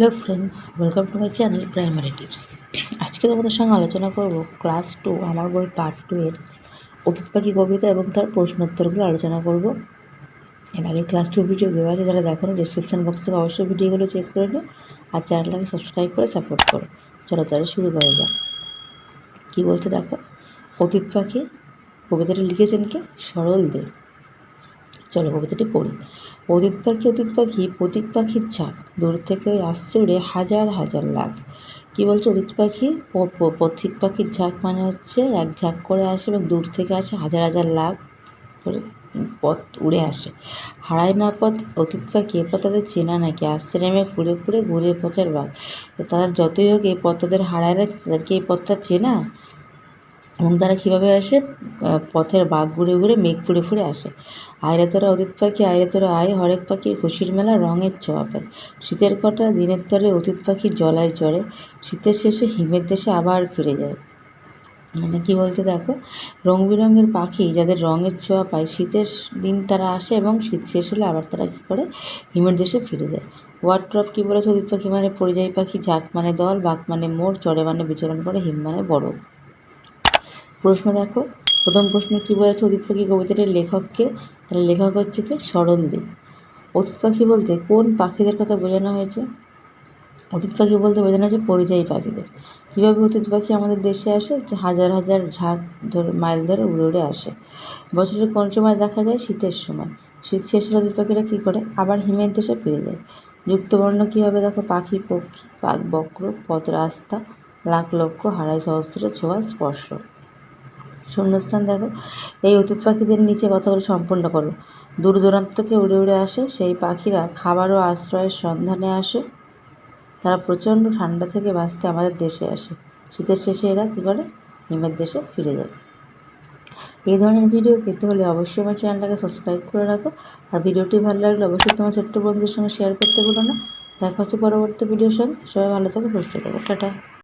Hello friends welcome to my channel primary tips আজকে তোমাদের সঙ্গে আলোচনা করব ক্লাস টু আমার বই পার্ট টু এর অতীত পাখি কবিতা এবং তার প্রশ্নোত্তরগুলো আলোচনা করব। এর আগে ক্লাস টু ভিডিও দেওয়া আছে, যারা দেখো ডিসক্রিপশন বক্স থেকে অবশ্যই ভিডিওগুলো চেক করে নিও আর চ্যানেলটাকে সাবস্ক্রাইব করে সাপোর্ট করো। চলো তাহলে শুরু করা যাক। কী বলছে দেখো? অতীত পাখি কবিতাটি লিখেছেন কে? সরল দে। চলো কবিতাটি পড়ি। অতীত পাখি অতীত পাখি প্রতীক পাখির ছাপ দূর থেকে আসছে উড়ে হাজার হাজার লাখ। কী বলছে অতীত পাখি? পথিক পাখির ঝাঁক মানে হচ্ছে এক ঝাঁক করে আসে এবং দূর থেকে আসে হাজার হাজার লাখ করে পথ উড়ে আসে। হারায় না পথ, অতীত পাখি, এ পথ তাদের চেনা নাকি? আসছে নেমে ফুরে ফুরে ঘুরে পথের বাঘ। তাদের যতই হোক এই পথ তাদের হারায় না তাদেরকে এই পথটা চেনা? এবং তারা কীভাবে আসে? পথের বাঘ ঘুরে ঘুরে মেঘ ফুরে ফুরে আসে। আয়রে তোরা অতীত পাখি, আয়রে তোরা আয়, হরেক পাখি খুশির মেলা রঙের ছোঁয়া পায়। শীতের কটা দিনের তরে অতীত পাখি জলায় চড়ে, শীতের শেষে হিমের দেশে আবার ফিরে যায়। মানে কি বলতে দেখো? রং বেরঙের পাখি যাদের রঙের ছোঁয়া পায়, শীতের দিন তারা আসে এবং শীত শেষ হলে আবার তারা কী করে? হিমের দেশে ফিরে যায়। ওয়ার্ড ড্রপ কী বলেছে? অতীত পাখি মানে পরিযায়ী পাখি, ঝাঁক মানে দল বাঘ মানে মোড়, চড়ে মানে বিচরণ করে, হিম মানে বরফ প্রশ্ন দেখো। প্রথম প্রশ্ন কী বলেছে অতীত পাখি কবিতাটির লেখককে? তাহলে লেখক হচ্ছে কি? সরল দেব অতীত পাখি বলতে কোন পাখিদের কথা বোঝানো হয়েছে? অতীত পাখি বলতে বোঝানো হয়েছে পরিযায়ী পাখিদের। কীভাবে অতীত পাখি আমাদের দেশে আসে? হাজার হাজার ঝাঁক ধরে মাইল ধরে উড়ে উড়ে আসে। বছরের কোন সময় দেখা যায়? শীতের সময়। শীত শেষ হলে অতীত পাখিরা কী করে? আবার হিমের দেশে ফিরে যায়। যুক্তবর্ণ কীভাবে দেখো? পাখি, পক্ষী পাক বক্র পথ রাস্তা লাখ লক্ষ হারাই সহস্র ছোঁয়া স্পর্শ। শূন্যস্থান দেখো। এই অতীত পাখিদের নিচে কথাগুলো সম্পূর্ণ করো। দূর দূরান্ত থেকে উড়ে উড়ে আসে সেই পাখিরা খাবার ও আশ্রয়ের সন্ধানে আসে। তারা প্রচণ্ড ঠান্ডা থেকে বাঁচতে আমাদের দেশে আসে। শীতের শেষে এরা কী করে? হিমের দেশে ফিরে যায়। এই ধরনের ভিডিও পেতে হলে অবশ্যই আমার চ্যানেলটাকে সাবস্ক্রাইব করে রাখো। আর ভিডিওটি ভালো লাগলে অবশ্যই তোমার ছোট্ট বন্ধুদের সঙ্গে শেয়ার করতে ভুলো না। দেখা হচ্ছে পরবর্তী ভিডিওর সঙ্গে। সবাই ভালো থাকো, সুস্থ থাকো। টাটা।